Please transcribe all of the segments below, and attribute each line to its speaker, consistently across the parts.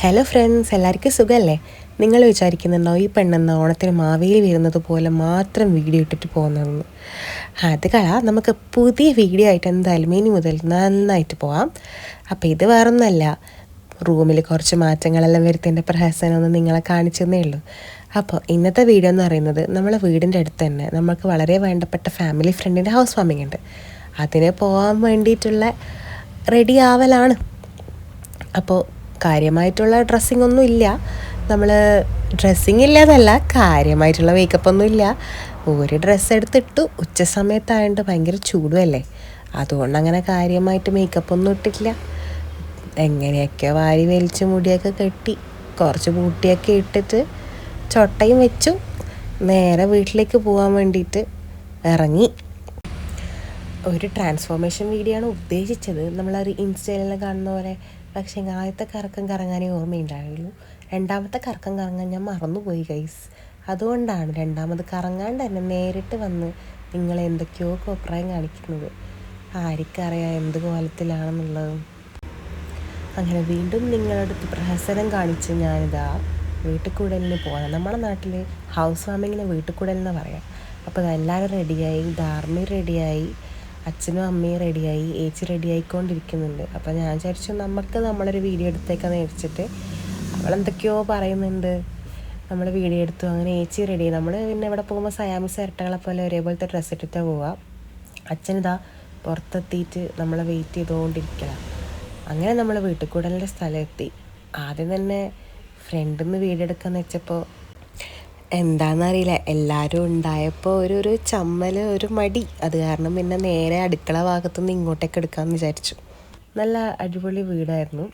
Speaker 1: Hello friends എല്ലാവർക്കും സുഖമല്ലേ നിങ്ങൾ വിചാരിക്കുന്നുണ്ടോ ഈ പെണ്ണെന്ന ഓണത്തിന് മാവേലി വരുന്നത് പോലെ മാത്രം വീഡിയോ ഇട്ടിട്ട് പോകുന്നതെന്ന്? അത് കള നമുക്ക് പുതിയ വീഡിയോ ആയിട്ട് എന്തായാലും ഇനി മുതൽ നന്നായിട്ട് പോവാം. അപ്പോൾ ഇത് വേറൊന്നല്ല. റൂമിൽ കുറച്ച് മാറ്റങ്ങളെല്ലാം വരുത്തിന്റെ പ്രഹസനമൊന്നും നിങ്ങളെ കാണിച്ചെന്നേ ഉള്ളൂ. അപ്പോൾ ഇന്നത്തെ വീഡിയോ എന്ന് പറയുന്നത് നമ്മളെ വീടിന്റെ അടുത്ത് തന്നെ നമുക്ക് വളരെ വേണ്ടപ്പെട്ട ഫാമിലി ഫ്രണ്ടിന്റെ ഹൗസ് വാമിംഗ് ഉണ്ട്. അതിന് പോകാൻ വേണ്ടിയിട്ടുള്ള റെഡി ആവലാണ്. അപ്പോൾ കാര്യമായിട്ടുള്ള ഡ്രസ്സിംഗ് ഒന്നും ഇല്ല. നമ്മൾ ഡ്രസ്സിങ് ഇല്ലാതല്ല കാര്യമായിട്ടുള്ള മേക്കപ്പ് ഒന്നും ഇല്ല. ഒരു ഡ്രസ്സ് എടുത്തിട്ടു ഉച്ച സമയത്തായതുകൊണ്ട് ഭയങ്കര ചൂടുമല്ലേ അതുകൊണ്ട് അങ്ങനെ കാര്യമായിട്ട് മേക്കപ്പ് ഒന്നും ഇട്ടിട്ടില്ല. എങ്ങനെയൊക്കെ വാരി വലിച്ച് മുടിയൊക്കെ കെട്ടി കുറച്ച് പൂട്ടിയൊക്കെ ഇട്ടിട്ട് ചൊട്ടയും വെച്ചു. നേരെ വീട്ടിലേക്ക് പോകാൻ വേണ്ടിയിട്ട് ഇറങ്ങി ഒരു ട്രാൻസ്ഫോർമേഷൻ വീഡിയോ ആണ് ഉദ്ദേശിച്ചത്. നമ്മളൊരു ഇൻസ്റ്റയിലെല്ലാം കാണുന്ന പോലെ പക്ഷേ ആദ്യത്തെ കറക്കം കറങ്ങാനേ ഓർമ്മയുണ്ടായുള്ളൂ രണ്ടാമത്തെ കറക്കം കറങ്ങാൻ ഞാൻ മറന്നുപോയി ഗൈസ് അതുകൊണ്ടാണ് രണ്ടാമത് കറങ്ങാണ്ട് തന്നെ നേരിട്ട് വന്ന് നിങ്ങൾ എന്തൊക്കെയോ കോപ്രായം കാണിക്കുന്നത്. ആർക്കറിയാം എന്ത് കോലത്തിലാണെന്നുള്ളത്. അങ്ങനെ വീണ്ടും നിങ്ങളുടെ അടുത്ത് പ്രഹസനം കാണിച്ച് ഞാനിതാ വീട്ടുകൂടലിന് പോകാം നമ്മുടെ നാട്ടിൽ ഹൗസ് വാമിങ്ങിന് വീട്ടുകൂടലെന്ന് പറയാം. അപ്പോൾ എല്ലാവരും റെഡിയായി ധാർമ്മി റെഡിയായി അച്ഛനും അമ്മയും റെഡിയായി ഏച്ചി റെഡി ആയിക്കൊണ്ടിരിക്കുന്നുണ്ട്. അപ്പോൾ ഞാൻ വിചാരിച്ചു നമുക്ക് നമ്മളൊരു വീഡിയോ എടുത്തേക്കാന്ന് വിചാരിച്ചിട്ട് അവളെന്തൊക്കെയോ പറയുന്നുണ്ട്. നമ്മൾ വീഡിയോ എടുത്തു അങ്ങനെ ഏച്ചി റെഡി നമ്മൾ പിന്നെ ഇവിടെ പോകുമ്പോൾ സയാമിസ് ഇരട്ടകളെ പോലെ ഒരേപോലത്തെ ഡ്രസ്സ് ഇട്ടിട്ടാണ് പോവുക അച്ഛനിതാ പുറത്തെത്തിയിട്ട് നമ്മളെ വെയിറ്റ് ചെയ്തുകൊണ്ടിരിക്കണം അങ്ങനെ നമ്മൾ വീട്ടിൽ കൂടലിന്റെ സ്ഥലമെത്തി ആദ്യം തന്നെ ഫ്രണ്ടിൽ നിന്ന് വീഡിയോ വെച്ചപ്പോൾ എന്താണെന്നറിയില്ല എല്ലാവരും ഉണ്ടായപ്പോൾ ഒരു ഒരു ചമ്മൽ ഒരു മടി. അത് കാരണം പിന്നെ നേരെ അടുക്കള ഭാഗത്തുനിന്ന് ഇങ്ങോട്ടേക്ക് എടുക്കാമെന്ന് വിചാരിച്ചു. നല്ല അടിപൊളി വീടായിരുന്നു.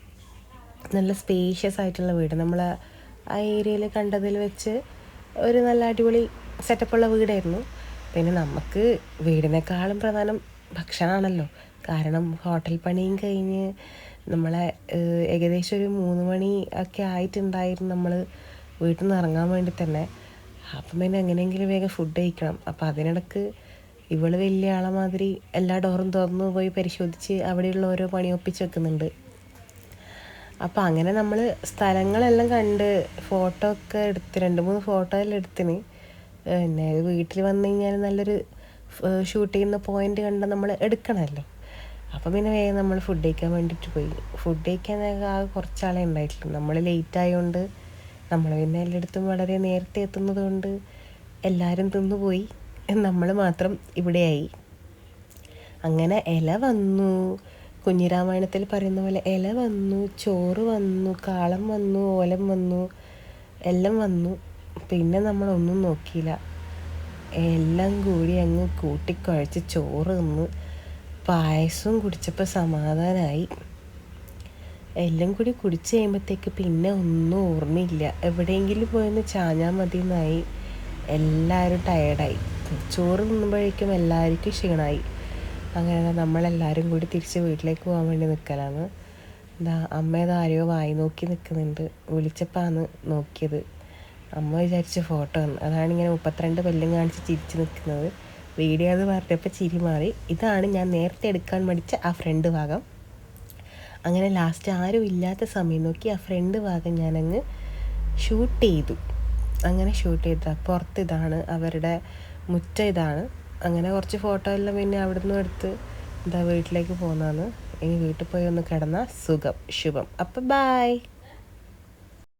Speaker 1: നല്ല സ്പേഷ്യസ് ആയിട്ടുള്ള വീട്. നമ്മൾ ആ ഏരിയയിൽ കണ്ടതിൽ വെച്ച് ഒരു നല്ല അടിപൊളി സെറ്റപ്പുള്ള വീടായിരുന്നു. പിന്നെ നമുക്ക് വീടിനേക്കാളും പ്രധാനം ഭക്ഷണമാണല്ലോ കാരണം ഹോട്ടൽ പണിയും കഴിഞ്ഞ് നമ്മളെ ഏകദേശം ഒരു മൂന്ന് മണി ഒക്കെ ആയിട്ടുണ്ടായിരുന്നു നമ്മൾ വീട്ടിൽ നിന്ന് ഇറങ്ങാൻ വേണ്ടി തന്നെ. അപ്പം പിന്നെ എങ്ങനെയെങ്കിലും വേഗം ഫുഡ് കഴിക്കണം. അപ്പം അതിനിടക്ക് ഇവൾ വലിയ ആളെ മാതിരി എല്ലാ ഡോറും തുറന്നു പോയി പരിശോധിച്ച് അവിടെയുള്ള ഓരോ പണി ഒപ്പിച്ച് വെക്കുന്നുണ്ട്. അപ്പം അങ്ങനെ നമ്മൾ സ്ഥലങ്ങളെല്ലാം കണ്ട് ഫോട്ടോ ഒക്കെ എടുത്ത് രണ്ട് മൂന്ന് ഫോട്ടോ എല്ലാം എടുത്തിന്. പിന്നെ വീട്ടിൽ വന്നു കഴിഞ്ഞാൽ നല്ലൊരു ഷൂട്ട് ചെയ്യുന്ന പോയിന്റ് കണ്ട് നമ്മൾ എടുക്കണമല്ലോ. അപ്പം പിന്നെ വേഗം നമ്മൾ ഫുഡ് കഴിക്കാൻ വേണ്ടിയിട്ട് പോയി. ഫുഡ് കഴിക്കാൻ ആകെ കുറച്ചാളെ ഉണ്ടായിട്ടുള്ളൂ. നമ്മൾ ലേറ്റ് ആയതുകൊണ്ട് നമ്മൾ പിന്നെ എല്ലായിടത്തും വളരെ നേരത്തെ എത്തുന്നത് കൊണ്ട് എല്ലാവരും തിന്നുപോയി. നമ്മൾ മാത്രം ഇവിടെയായി. അങ്ങനെ ഇല വന്നു. കുഞ്ഞിരാമായണത്തിൽ പറയുന്ന പോലെ ഇല വന്നു ചോറ് വന്നു കാളം വന്നു ഓലം വന്നു എല്ലാം വന്നു. പിന്നെ നമ്മളൊന്നും നോക്കിയില്ല. എല്ലാം കൂടി അങ്ങ് കൂട്ടിക്കുഴച്ച് ചോറ് തിന്ന് പായസവും കുടിച്ചപ്പോൾ സമാധാനമായി എല്ലാം കൂടി കുടിച്ച് കഴിയുമ്പോഴത്തേക്ക് പിന്നെ ഒന്നും ഓർമ്മയില്ല. എവിടെയെങ്കിലും പോയൊന്ന് ചാഞ്ഞാൽ മതി എന്നായി എല്ലാവരും ടയേർഡായി ചോറ് തിന്നുമ്പോഴേക്കും എല്ലാവർക്കും ക്ഷീണമായി. അങ്ങനെ നമ്മളെല്ലാവരും കൂടി തിരിച്ച് വീട്ടിലേക്ക് പോകാൻ വേണ്ടി നിൽക്കലാണ് എന്താ അമ്മ ആരെയോ വായി നോക്കി നിൽക്കുന്നുണ്ട് വിളിച്ചപ്പോഴാണ് നോക്കിയത്. അമ്മ വിചാരിച്ച ഫോട്ടോ ആണ്. അതാണ് ഇങ്ങനെ മുപ്പത്തിരണ്ട് കൊല്ലം കാണിച്ച് ചിരിച്ച് നിൽക്കുന്നത് വീഡിയോ അത് പറഞ്ഞപ്പോൾ ചിരി മാറി. ഇതാണ് ഞാൻ നേരത്തെ എടുക്കാൻ മടിച്ച ആ ഫ്രണ്ട് ഭാഗം. അങ്ങനെ ലാസ്റ്റ് ആരും ഇല്ലാത്ത സമയം നോക്കി ആ ഫ്രണ്ട് ഭാഗം ഞാനങ്ങ് ഷൂട്ട് ചെയ്തു. അങ്ങനെ ഷൂട്ട് ചെയ്ത. പുറത്ത് ഇതാണ് അവരുടെ മുറ്റ ഇതാണ്. അങ്ങനെ കുറച്ച് ഫോട്ടോ എല്ലാം പിന്നെ അവിടുന്ന് എടുത്ത് എന്താ വീട്ടിലേക്ക് പോകുന്നതാണ് ഇനി വീട്ടിൽ പോയി ഒന്ന് കിടന്നാൽ സുഖം ശുഭം. അപ്പം ബായ്